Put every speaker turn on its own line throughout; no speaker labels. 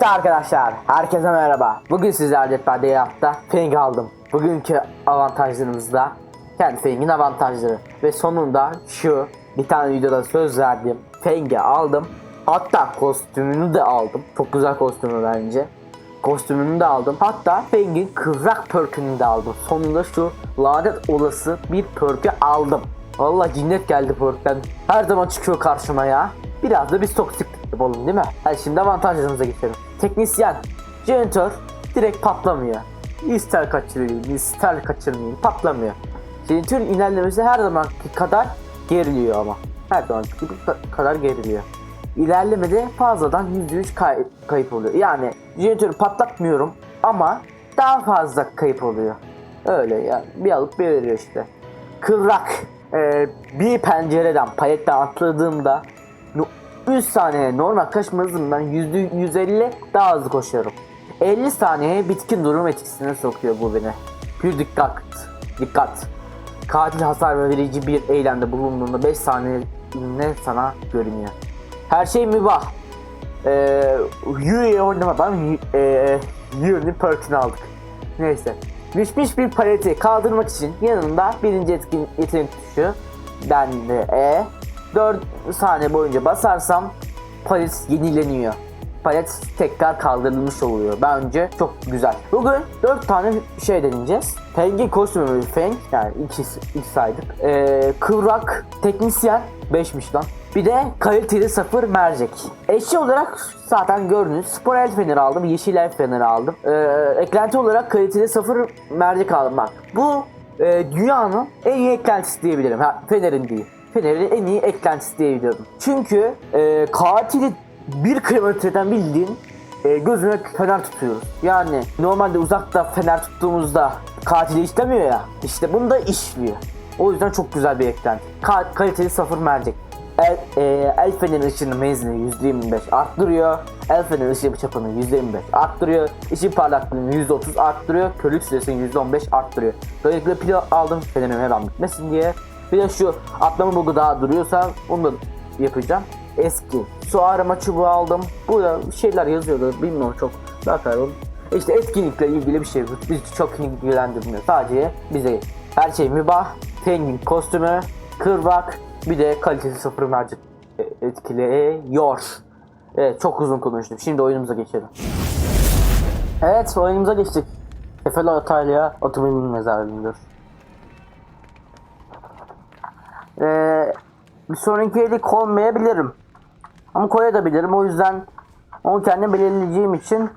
Evet arkadaşlar, herkese merhaba. Bugün sizlerle perde yapta Feng aldım. Bugünkü avantajlarımızda kendi Feng'in avantajları. Ve sonunda şu bir tane videoda söz verdiğim Feng'i aldım. Hatta kostümünü de aldım. Çok güzel kostümü bence. Kostümünü de aldım. Hatta Feng'in kıvrak perkünü de aldım. Sonunda şu lanet olası bir perkü aldım. Vallahi cinnet geldi perkten. Her zaman çıkıyor karşıma ya. Biraz da biz toksik yapalım değil mi? Hadi şimdi avantajlarımıza geçelim. Teknisyen, jeneratör direkt patlamıyor. İster kaçırayım, ister kaçırmayayım patlamıyor. Jeneratörün ilerlemesi her zamanki kadar geriliyor ama. Her zamanki kadar geriliyor. İlerlemede fazladan %3 kay- kayıp oluyor. Yani jeneratörü patlatmıyorum ama daha fazla kayıp oluyor. Öyle ya bir alıp bir veriyor işte. Kıvrak. Ee, bir pencereden paletten atladığımda no- 3 saniye normal kaçma hızımdan %150 daha hızlı koşuyorum. 50 saniye bitkin durum etkisine sokuyor bu beni. Bir dikkat. Dikkat. Katil hasar verici bir eylemde bulunduğunda 5 saniye ne sana görünüyor. Her şey mübah. Ee, Yu'yu oynamadan e, perkini aldık. Neyse. Düşmüş bir paleti kaldırmak için yanında birinci etkin yetenek tuşu ben E 4 saniye boyunca basarsam palet yenileniyor. Palet tekrar kaldırılmış oluyor. Bence çok güzel. Bugün 4 tane şey deneyeceğiz. Feng'in kostümü Feng. Yani ikisi, ilk saydık. Ee, kıvrak, teknisyen 5'miş lan. Bir de kaliteli sıfır mercek. Eşya olarak zaten gördünüz. Spor el feneri aldım. Yeşil el feneri aldım. Ee, eklenti olarak kaliteli sıfır mercek aldım. Bak bu e, dünyanın en iyi eklentisi diyebilirim. Ha, fenerin değil. Fenerin en iyi eklentisi diyebilirim. Çünkü e, katili bir kilometreden bildiğin e, gözüne fener tutuyoruz. Yani normalde uzakta fener tuttuğumuzda katili işlemiyor ya. İşte bunda işliyor. O yüzden çok güzel bir eklenti. Ka- kaliteli sıfır mercek. El, e, el feneri ışığının menzilini %25 arttırıyor. El feneri ışığı çapını %25 arttırıyor. Işık parlaklığını %30 arttırıyor. Körlük süresini %15 arttırıyor. Böylelikle pil aldım fenerim hemen bitmesin diye. Bir de şu atlama bugu daha duruyorsa onu da yapacağım. Eski su arama çubuğu aldım. Burada şeyler yazıyordu bilmiyorum çok bakalım. İşte etkinlikle ilgili bir şey. Bizi çok ilgilendirmiyor. Sadece bize her şey mübah. Pengin kostümü, kırvak, bir de kalitesi sıfır mercek etkiliyor. Evet çok uzun konuştum. Şimdi oyunumuza geçelim. Evet oyunumuza geçtik. Efela Otalya otomobil mezarlığıdır. Ee, bir sonraki elik olmayabilirim. Ama koyabilirim. O yüzden onu kendim belirleyeceğim için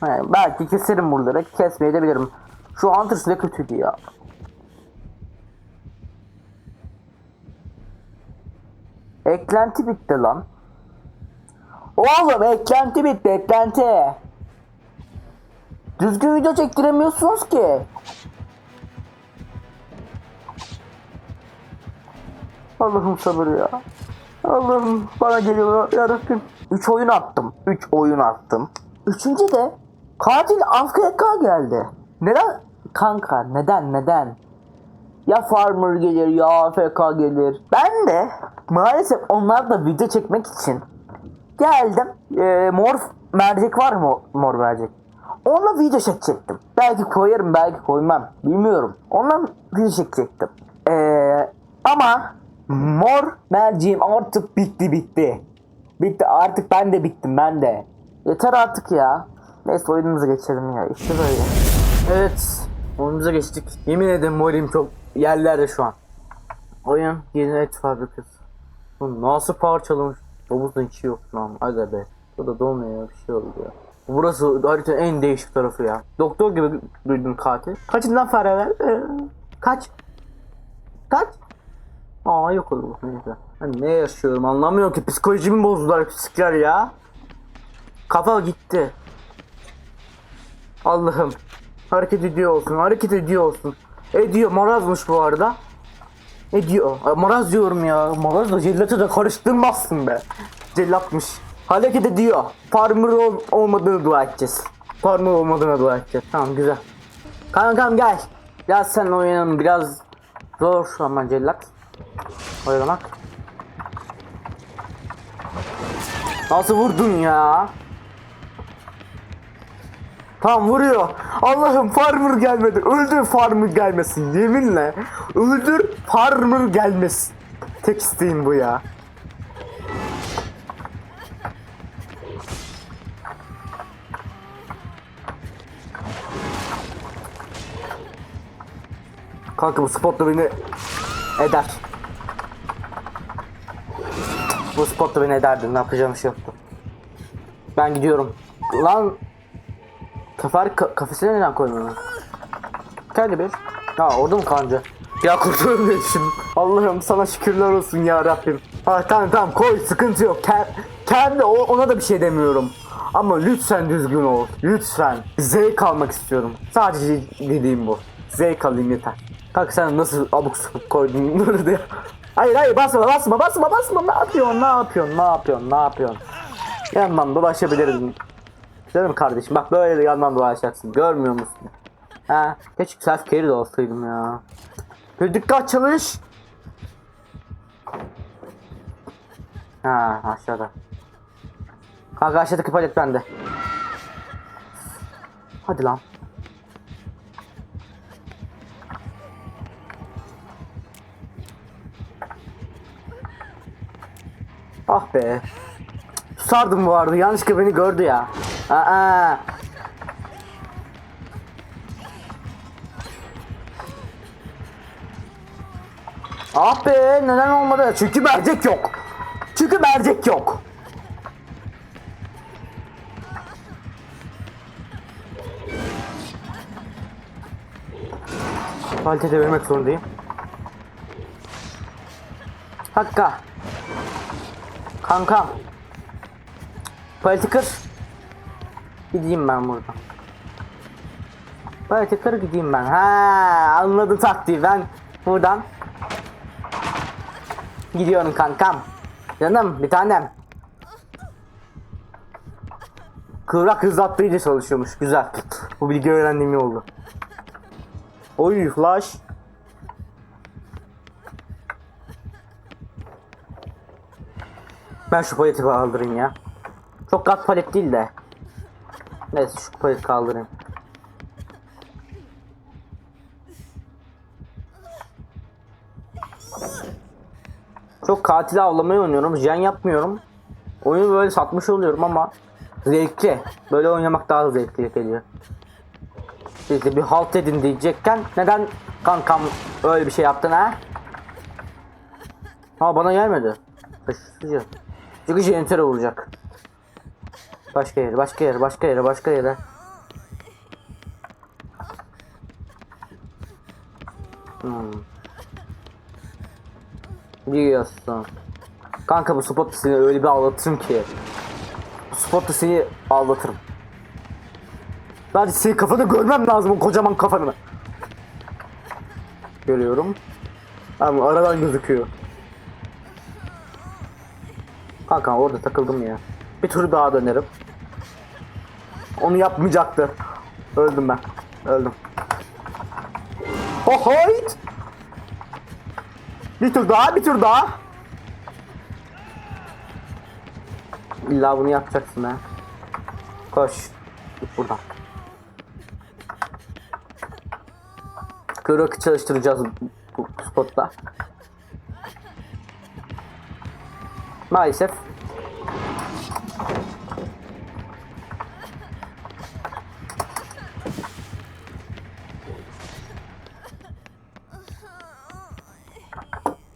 He, belki keserim buraları. Kesmeye de bilirim. Şu Hunters ne kötüydü ya. Eklenti bitti lan. Oğlum eklenti bitti eklenti. Düzgün video çektiremiyorsunuz ki. Allah'ım sabır ya. Allah'ım bana geliyor yarabbim. 3 oyun attım. 3 oyun attım. Üçüncü de katil AFK geldi. Neden? Kanka neden neden? Ya Farmer gelir ya AFK gelir. Ben de maalesef onlar da video çekmek için geldim. Ee, mor mercek var mı mor mercek? Onunla video çekecektim. Belki koyarım belki koymam. Bilmiyorum. Onunla video çekecektim. Ee, ama mor merceğim artık bitti bitti. Bitti artık ben de bittim ben de. Yeter artık ya. Neyse oyunumuza geçelim ya. İşte böyle. Evet. Oyunumuza geçtik. Yemin ederim moralim çok yerlerde şu an. Oyun yeni et fabrikası. Bu nasıl parçalamış? Domuzun içi yok lan. Aga be. Bu da dolmuyor. Bir şey oldu ya. Burası haritanın en değişik tarafı ya. Doktor gibi duydum katil. Kaçından fareler? Ee, kaç? Kaç? Aa yok oldu neyse. Ben ne yaşıyorum anlamıyorum ki psikolojimi bozdular psikler ya. Kafa gitti. Allah'ım. Hareket ediyor olsun, hareket ediyor olsun. Ediyor, marazmış bu arada. Ediyor. Ay, Maraz diyorum ya. Maraz da cellatı da karıştırmazsın be. Cellatmış. Hareket ediyor. Farmer ol- olmadığını dua edeceğiz. Farmer olmadığına dua edeceğiz. Tamam güzel. Kankam gel. Gel sen oynayalım biraz zor an cellat. Oyalamak. Nasıl vurdun ya? Tam vuruyor. Allah'ım farmer gelmedi. Öldür farmer gelmesin. Yeminle. Öldür farmer gelmesin. Tek isteğim bu ya. Kanka bu spotla beni eder. Bu spotla beni ederdi. Ne yapacağım bir şey yoktu. Ben gidiyorum. Lan Kafar ka kafesine neden koymuyor? Kendi bir. Ha orada mı kanca? Ya kurtuldum diye düşündüm. Allah'ım sana şükürler olsun ya Rabbim. Ha tamam tamam koy sıkıntı yok. Ke kendi o ona da bir şey demiyorum. Ama lütfen düzgün ol. Lütfen. Zevk almak istiyorum. Sadece dediğim bu. Zevk alayım yeter. Kanka sen nasıl abuk sabuk koydun bunu diye. Hayır hayır basma basma basma basma. Ne yapıyorsun ne yapıyorsun ne yapıyorsun ne yapıyorsun? Yandan dolaşabilirim. Canım kardeşim bak böyle de yandan dolaşacaksın. Görmüyor musun? Ha, keşke self carry de olsaydım ya. Bir dikkat çalış. Ha aşağıda. Kanka aşağıdaki palet bende. Hadi lan. Ah be. Sardım bu arada. Yanlışlıkla beni gördü ya. Aa. Ah be neden olmadı? Çünkü mercek yok. Çünkü mercek yok. Kalite devirmek zorundayım. Hakka. Kankam. Paleti kır. Gideyim ben buradan. Paleti kır gideyim ben. Ha anladım taktiği. Ben buradan gidiyorum kankam. Canım bir tanem. Kıvrak hızlattırıcı çalışıyormuş. Güzel. Bu bilgi öğrendiğim iyi oldu. Oy flash. Ben şu paleti kaldırayım ya. Çok kat palet değil de. Neyse şu paleti kaldırayım. Çok katil avlamayı oynuyorum. Jen yapmıyorum. Oyunu böyle satmış oluyorum ama zevkli. Böyle oynamak daha zevkli geliyor. De bir halt edin diyecekken neden kankam öyle bir şey yaptın ha? Ha bana gelmedi. Şaşırtıcı. Çünkü jeneratöre vuracak. Başka yere, başka yere, başka yere, başka yere. Hmm. Diyorsun. Kanka bu spot seni öyle bir ağlatırım ki. Bu spot seni ağlatırım. Sadece senin kafanı görmem lazım o kocaman kafanı. Görüyorum. Ama aradan gözüküyor. Kanka orada takıldım ya. Bir tur daha dönerim. Onu yapmayacaktı. Öldüm ben. Öldüm. Oh hayt! Bir tur daha, bir tur daha. İlla bunu yapacaksın ha. Koş. Git buradan. Kırık çalıştıracağız bu spotta. Maalesef.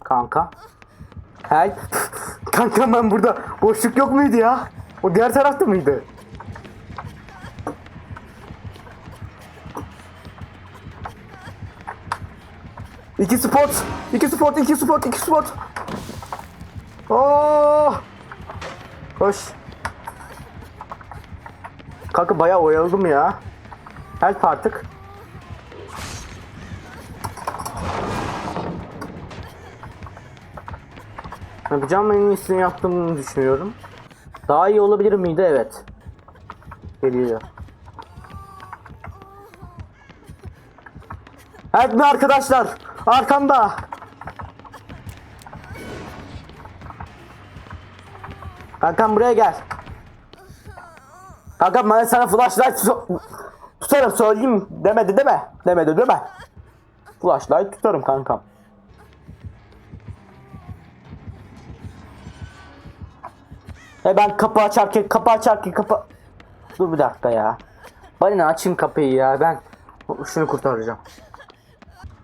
Kanka. Help. Kanka ben burada boşluk yok muydu ya? O diğer tarafta mıydı? İki spot. iki spot, iki spot, iki spot. Oh! Koş. Kanka bayağı oyaladım ya. Help artık. Yapacağım en iyisini yaptığımı düşünüyorum. Daha iyi olabilir miydi? Evet. Geliyor. Help mi arkadaşlar? Arkamda. Kankam buraya gel. Kankam ben sana flashlight so- tutarım söyleyeyim demedi değil mi? Demedi değil mi? Flashlight tutarım kankam. E ben kapı açarken kapı açarken kapı... Dur bir dakika ya. Balina açın kapıyı ya ben şunu kurtaracağım.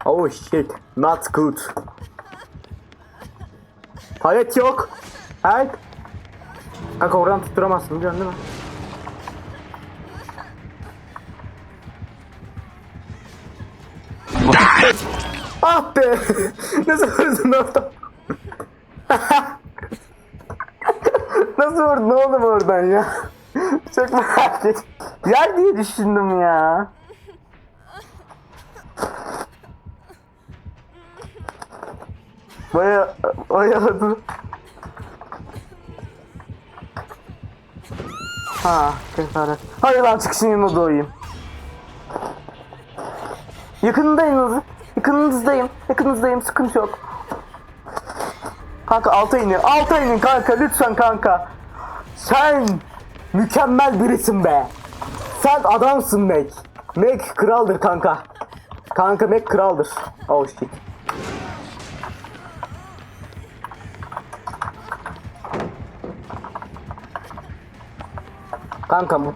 Oh shit, not good. Palet yok. Help. Kanka oradan tutturamazsın biliyorsun değil mi? ah be! Nasıl vurdun orada? Nasıl vurdun oğlum oradan ya? Çok merak ettim. Yer diye düşündüm ya. Baya oyaladı. Ha, cesaret. Hadi lan çıkışın yanına doğayım. Yakınındayım Yakınınızdayım. Yakınınızdayım. Sıkıntı yok. Kanka alta inin. Alta inin kanka. Lütfen kanka. Sen mükemmel birisin be. Sen adamsın Mac. Mac kraldır kanka. Kanka Mac kraldır. Oh shit. Kanka bu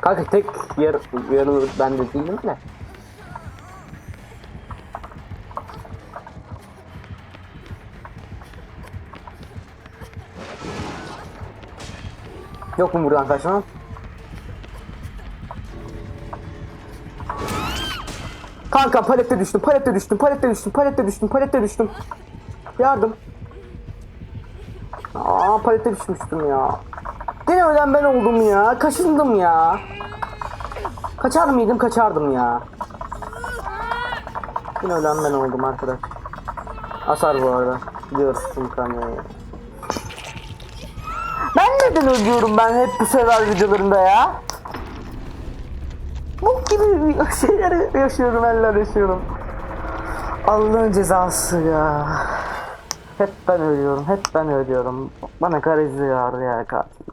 Kanka tek yer yarı ben de değilim de. Yok mu buradan kaçmam? Kanka palette düştüm, palette düştüm, palette düştüm, palette düştüm, palette düştüm. Yardım. Aa palette düşmüştüm ya. Yine ölen ben oldum ya. Kaşındım ya. Kaçar mıydım? Kaçardım ya. Yine ölen ben oldum arkadaş. Asar bu arada. Biliyorsun kamerayı. Ben neden ölüyorum ben hep bu sefer videolarında ya? Bu gibi şeyleri yaşıyorum, eller yaşıyorum. Allah'ın cezası ya. Hep ben ölüyorum, hep ben ölüyorum. Bana karizi yağar ya katil.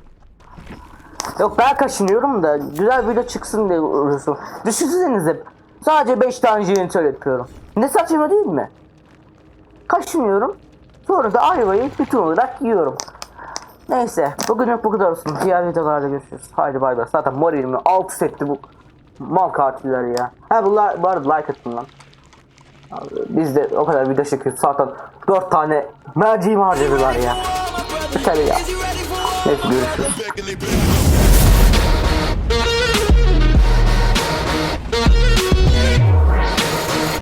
Yok ben kaşınıyorum da güzel video çıksın diye uğraşıyorum. Düşünsenize sadece 5 tane jeneratör yapıyorum. Ne saçma değil mi? Kaşınıyorum. Sonra da ayvayı bütün olarak yiyorum. Neyse bugünlük bu kadar olsun. Diğer videolarda görüşürüz. Haydi bay bay. Zaten moralimi alt setti bu mal katiller ya. Ha bunlar bu like atın lan. Biz de o kadar video çekiyoruz. Zaten 4 tane merciğimi harcadılar ya. Yeter ya. Neyse görüşürüz.